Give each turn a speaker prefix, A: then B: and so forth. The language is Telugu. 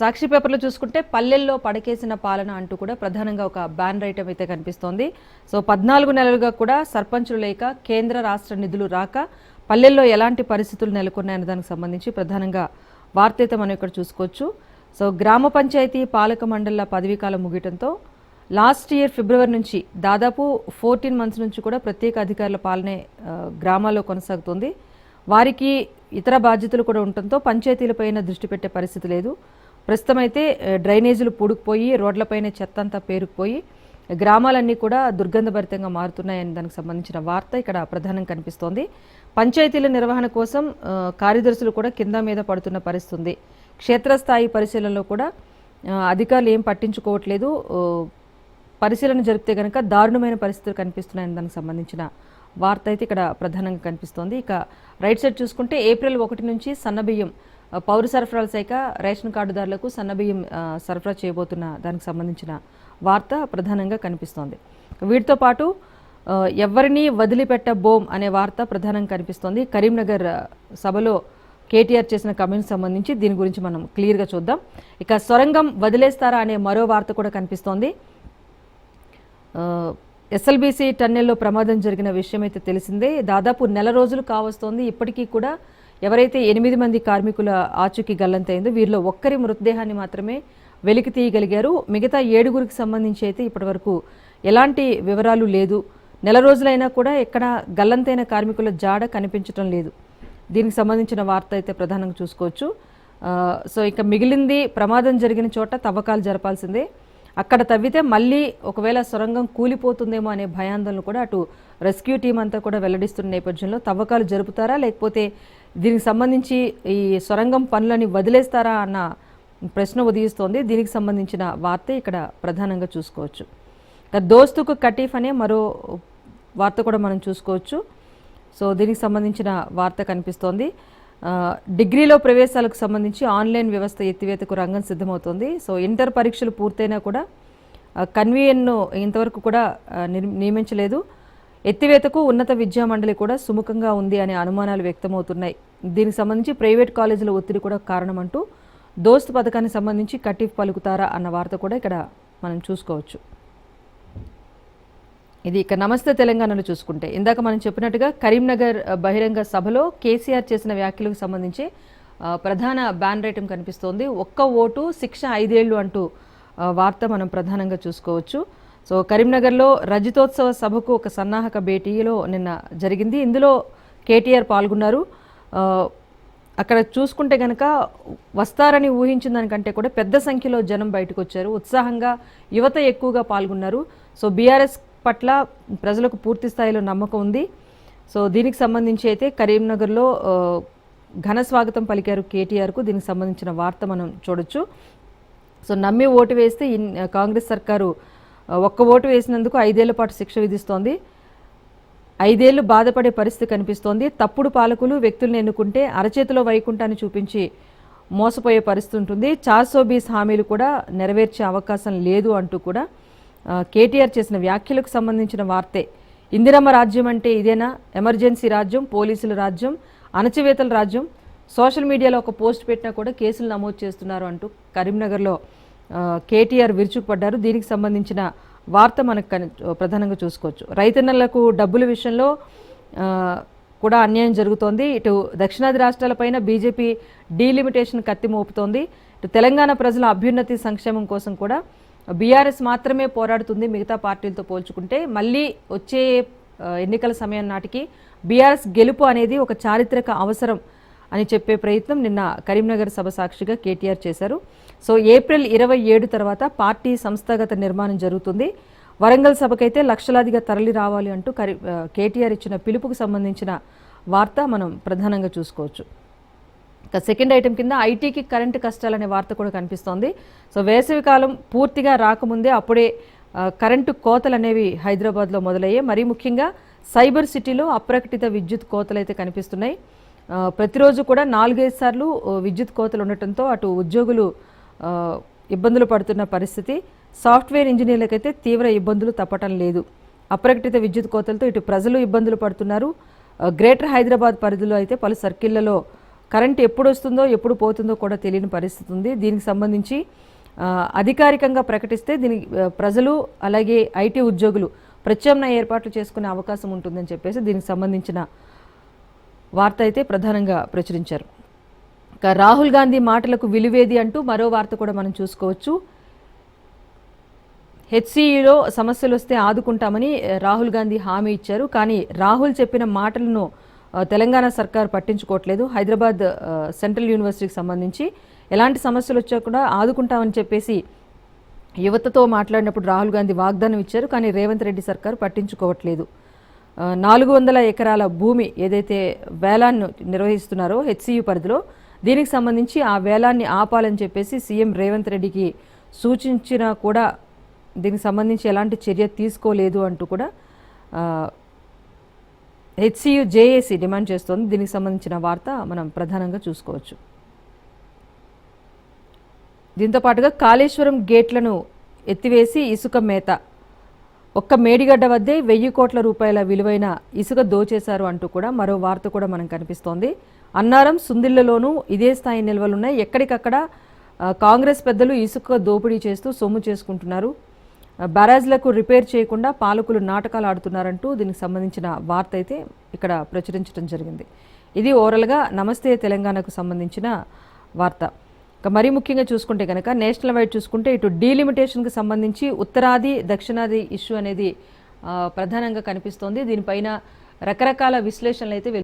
A: సాక్షి పేపర్లో చూసుకుంటే పల్లెల్లో పడకేసిన పాలన అంటూ కూడా ప్రధానంగా ఒక బ్యాన్ ఐటమ్ అయితే కనిపిస్తోంది. సో పద్నాలుగు నెలలుగా కూడా సర్పంచులు లేక కేంద్ర రాష్ట్ర నిధులు రాక పల్లెల్లో ఎలాంటి పరిస్థితులు నెలకొన్నాయనే దానికి సంబంధించి ప్రధానంగా వార్త అయితే మనం ఇక్కడ చూసుకోవచ్చు. సో గ్రామ పంచాయతీ పాలక మండళ్ళ పదవీకాలం ముగియటంతో లాస్ట్ ఇయర్ ఫిబ్రవరి నుంచి దాదాపు ఫోర్టీన్ మంత్స్ నుంచి కూడా ప్రత్యేక అధికారుల పాలనే గ్రామాల్లో కొనసాగుతుంది. వారికి ఇతర బాధ్యతలు కూడా ఉండటంతో పంచాయతీలపైన దృష్టి పెట్టే పరిస్థితి లేదు. ప్రస్తుతం అయితే డ్రైనేజీలు పూడుకుపోయి రోడ్లపైన చెత్త అంతా పేరుకుపోయి గ్రామాలన్నీ కూడా దుర్గంధభరితంగా మారుతున్నాయని దానికి సంబంధించిన వార్త ఇక్కడ ప్రధానం కనిపిస్తోంది. పంచాయతీల నిర్వహణ కోసం కార్యదర్శులు కూడా కింద మీద పడుతున్న పరిస్థితి ఉంది క్షేత్రస్థాయి పరిశీలనలో కూడా అధికారులు ఏం పట్టించుకోవట్లేదు. పరిశీలన జరిపితే కనుక దారుణమైన పరిస్థితులు కనిపిస్తున్నాయని దానికి సంబంధించిన వార్త అయితే ఇక్కడ ప్రధానంగా కనిపిస్తోంది. ఇక రైట్ సైడ్ చూసుకుంటే ఏప్రిల్ ఒకటి నుంచి సన్నబియ్యం పౌర సరఫరాల శాఖ రేషన్ కార్డుదారులకు సన్నబియ్యం సరఫరా చేయబోతున్న దానికి సంబంధించిన వార్త ప్రధానంగా కనిపిస్తోంది. వీటితో పాటు ఆ, ఎవరిని వదిలిపెట్టబోం అనే వార్త ప్రధానంగా కనిపిస్తోంది. కరీంనగర్ సభలో కేటీఆర్ చేసిన కమెంట్ సంబంధించి దీని గురించి మనం క్లియర్గా చూద్దాం. ఇక సొరంగం వదిలేస్తారా అనే మరో వార్త కూడా కనిపిస్తోంది. ఎస్ఎల్బీసీ టన్నెల్లో ప్రమాదం జరిగిన విషయం అయితే తెలిసిందే. దాదాపు నెల రోజులు కావస్తోంది. ఇప్పటికీ కూడా ఎవరైతే ఎనిమిది మంది కార్మికుల ఆచూకీ గల్లంతైందో వీరిలో ఒక్కరి మృతదేహాన్ని మాత్రమే వెలికి తీయగలిగారు. మిగతా ఏడుగురికి సంబంధించి అయితే ఇప్పటివరకు ఎలాంటి వివరాలు లేదు. నెల రోజులైనా కూడా ఎక్కడ గల్లంతైన కార్మికుల జాడ కనిపించడం లేదు. దీనికి సంబంధించిన వార్త అయితే ప్రధానంగా చూసుకోవచ్చు. సో ఇక మిగిలింది ప్రమాదం జరిగిన చోట తవ్వకాలు జరపాల్సిందే. అక్కడ తవ్వితే మళ్ళీ ఒకవేళ సొరంగం కూలిపోతుందేమో అనే భయాందోళన కూడా అటు రెస్క్యూ టీం అంతా కూడా వెల్లడిస్తున్న నేపథ్యంలో తవ్వకాలు జరుపుతారా? లేకపోతే దీనికి సంబంధించి ఈ సొరంగం పనులని వదిలేస్తారా అన్న ప్రశ్న ఉదయిస్తోంది. దీనికి సంబంధించిన వార్త ఇక్కడ ప్రధానంగా చూసుకోవచ్చు. దోస్తుకు కటీఫ్ అనే మరో వార్త కూడా మనం చూసుకోవచ్చు. సో దీనికి సంబంధించిన వార్త కనిపిస్తోంది. డిగ్రీలో ప్రవేశాలకు సంబంధించి ఆన్లైన్ వ్యవస్థ ఎత్తివేతకు రంగం సిద్ధమవుతోంది. సో ఇంటర్ పరీక్షలు పూర్తయినా కూడా కన్వీయన్ను ఇంతవరకు కూడా నియమించలేదు. ఎత్తివేతకు ఉన్నత విద్యా మండలి కూడా సుముఖంగా ఉంది అనే అనుమానాలు వ్యక్తమవుతున్నాయి. దీనికి సంబంధించి ప్రైవేట్ కాలేజీల ఒత్తిడి కూడా కారణమంటూ దోస్త్ పథకానికి సంబంధించి కట్టి పలుకుతారా అన్న వార్త కూడా ఇక్కడ మనం చూసుకోవచ్చు. ఇది ఇక నమస్తే తెలంగాణలో చూసుకుంటే. ఇందాక మనం చెప్పినట్టుగా కరీంనగర్ బహిరంగ సభలో కేసీఆర్ చేసిన వ్యాఖ్యలకు సంబంధించి ప్రధాన బ్యాన్ రేటం కనిపిస్తోంది. ఒక్క ఓటు శిక్ష ఐదేళ్ళు అంటూ వార్త మనం ప్రధానంగా చూసుకోవచ్చు. సో కరీంనగర్లో రజతోత్సవ సభకు ఒక సన్నాహక భేటీలో నిన్న జరిగింది. ఇందులో కేటీఆర్ పాల్గొన్నారు. అక్కడ చూసుకుంటే కనుక వస్తారని ఊహించిన దానికంటే కూడా పెద్ద సంఖ్యలో జనం బయటకు వచ్చారు ఉత్సాహంగా యువత ఎక్కువగా పాల్గొన్నారు. సో బీఆర్ఎస్ పట్ల ప్రజలకు పూర్తి స్థాయిలో నమ్మకం ఉంది. సో దీనికి సంబంధించి అయితే కరీంనగర్లో ఘన స్వాగతం పలికారు కేటీఆర్కు. దీనికి సంబంధించిన వార్త మనం చూడొచ్చు. సో నమ్మి ఓటు వేస్తే ఇన్- కాంగ్రెస్ సర్కారు ఒక్క ఓటు వేసినందుకు ఐదేళ్ళ పాటు శిక్ష విధిస్తోంది. ఐదేళ్ళు బాధపడే పరిస్థితి కనిపిస్తోంది. తప్పుడు పాలకులు వ్యక్తులను ఎన్నుకుంటే అరచేతిలో వైకుంఠాన్ని చూపించి మోసపోయే పరిస్థితి ఉంటుంది. చార్సో బీస్ హామీలు కూడా నెరవేర్చే అవకాశం లేదు అంటూ కూడా కేటీఆర్ చేసిన వ్యాఖ్యలకు సంబంధించిన వార్తే. ఇందిరమ్మ రాజ్యం అంటే ఇదేనా? ఎమర్జెన్సీ రాజ్యం పోలీసుల రాజ్యం అణచివేతల రాజ్యం. సోషల్ మీడియాలో ఒక పోస్ట్ పెట్టినా కూడా కేసులు నమోదు చేస్తున్నారు అంటూ కరీంనగర్లో కేటీఆర్ విరుచుకుపడ్డారు. దీనికి సంబంధించిన వార్త మనకు కని ప్రధానంగా చూసుకోవచ్చు. రైతన్నలకు డబ్బుల విషయంలో కూడా అన్యాయం జరుగుతోంది. ఇటు దక్షిణాది రాష్ట్రాలపైన బీజేపీ డీలిమిటేషన్ కత్తి మోపుతోంది. ఇటు తెలంగాణ ప్రజల అభ్యున్నతి సంక్షేమం కోసం కూడా బీఆర్ఎస్ మాత్రమే పోరాడుతుంది మిగతా పార్టీలతో పోల్చుకుంటే. మళ్ళీ వచ్చే ఎన్నికల సమయం నాటికి బీఆర్ఎస్ గెలుపు అనేది ఒక చారిత్రక అవసరం అని చెప్పే ప్రయత్నం నిన్న కరీంనగర్ సభ సాక్షిగా కేటీఆర్ చేశారు. సో ఏప్రిల్ ఇరవై ఏడు తర్వాత పార్టీ సంస్థాగత నిర్మాణం జరుగుతుంది. వరంగల్ సభకైతే లక్షలాదిగా తరలి రావాలి అంటూ కరీ కేటీఆర్ ఇచ్చిన పిలుపుకు సంబంధించిన వార్త మనం ప్రధానంగా చూసుకోవచ్చు. సెకండ్ ఐటెం కింద ఐటీకి కరెంటు కష్టాలనే వార్త కూడా కనిపిస్తోంది. సో వేసవికాలం పూర్తిగా రాకముందే అప్పుడే కరెంటు కోతలు అనేవి హైదరాబాద్లో మొదలయ్యాయి. మరీ ముఖ్యంగా సైబర్ సిటీలో అప్రకటిత విద్యుత్ కోతలు అయితే కనిపిస్తున్నాయి ప్రతిరోజు కూడా నాలుగైదు సార్లు విద్యుత్ కోతలు ఉండటంతో అటు ఉద్యోగులు ఇబ్బందులు పడుతున్న పరిస్థితి. సాఫ్ట్వేర్ ఇంజనీర్లకైతే తీవ్ర ఇబ్బందులు తప్పటం లేదు. అప్రకటిత విద్యుత్ కోతలతో ఇటు ప్రజలు ఇబ్బందులు పడుతున్నారు. గ్రేటర్ హైదరాబాద్ పరిధిలో అయితే పలు సర్కిళ్ళలో కరెంట్ ఎప్పుడు వస్తుందో ఎప్పుడు పోతుందో కూడా తెలియని పరిస్థితి ఉంది. దీనికి సంబంధించి అధికారికంగా ప్రకటిస్తే దీనికి ప్రజలు అలాగే ఐటీ ఉద్యోగులు ప్రత్యామ్నాయ ఏర్పాట్లు చేసుకునే అవకాశం ఉంటుందని చెప్పేసి దీనికి సంబంధించిన వార్త అయితే ప్రధానంగా ప్రచురించారు. ఇక రాహుల్ గాంధీ మాటలకు విలువేది అంటూ మరో వార్త కూడా మనం చూసుకోవచ్చు. హెచ్సిఈలో సమస్యలు వస్తే ఆదుకుంటామని రాహుల్ గాంధీ హామీ ఇచ్చారు. కానీ రాహుల్ చెప్పిన మాటలను తెలంగాణ సర్కార్ పట్టించుకోవట్లేదు. హైదరాబాద్ సెంట్రల్ యూనివర్సిటీకి సంబంధించి ఎలాంటి సమస్యలు వచ్చా కూడా ఆదుకుంటామని చెప్పేసి యువతతో మాట్లాడినప్పుడు రాహుల్ గాంధీ వాగ్దానం ఇచ్చారు. కానీ రేవంత్ రెడ్డి సర్కార్ పట్టించుకోవట్లేదు. నాలుగు వందల ఎకరాల భూమి ఏదైతే వేలాన్ని నిర్వహిస్తున్నారో హెచ్సియు పరిధిలో దీనికి సంబంధించి ఆ వేలాన్ని ఆపాలని చెప్పేసి సీఎం రేవంత్ రెడ్డికి సూచించినా కూడా దీనికి సంబంధించి ఎలాంటి చర్య తీసుకోలేదు అంటూ కూడా హెచ్సియు జేఏసీ డిమాండ్ చేస్తోంది. దీనికి సంబంధించిన వార్త మనం ప్రధానంగా చూసుకోవచ్చు. దీంతో పాటుగా కాళేశ్వరం గేట్లను ఎత్తివేసి ఇసుక మేత. ఒక్క మేడిగడ్డ వద్దే వెయ్యి కోట్ల రూపాయల విలువైన ఇసుక దోచేశారు అంటూ కూడా మరో వార్త కూడా మనం కనిపిస్తోంది. అన్నారం సుందిళ్ళలోనూ ఇదే స్థాయి నిల్వలున్నాయి. ఎక్కడికక్కడ కాంగ్రెస్ పెద్దలు ఇసుక దోపిడీ చేస్తూ సొమ్ము చేసుకుంటున్నారు. బ్యారేజ్లకు రిపేర్ చేయకుండా పాలకులు నాటకాలు ఆడుతున్నారంటూ దీనికి సంబంధించిన వార్త అయితే ఇక్కడ ప్రచురించడం జరిగింది. ఇది ఓవరాల్గా నమస్తే తెలంగాణకు సంబంధించిన వార్త. ఇక మరీ ముఖ్యంగా చూసుకుంటే కనుక నేషనల్ వైడ్ చూసుకుంటే ఇటు డీలిమిటేషన్కి సంబంధించి ఉత్తరాది దక్షిణాది ఇష్యూ అనేది ప్రధానంగా కనిపిస్తోంది. దీనిపైన రకరకాల విశ్లేషణలు అయితే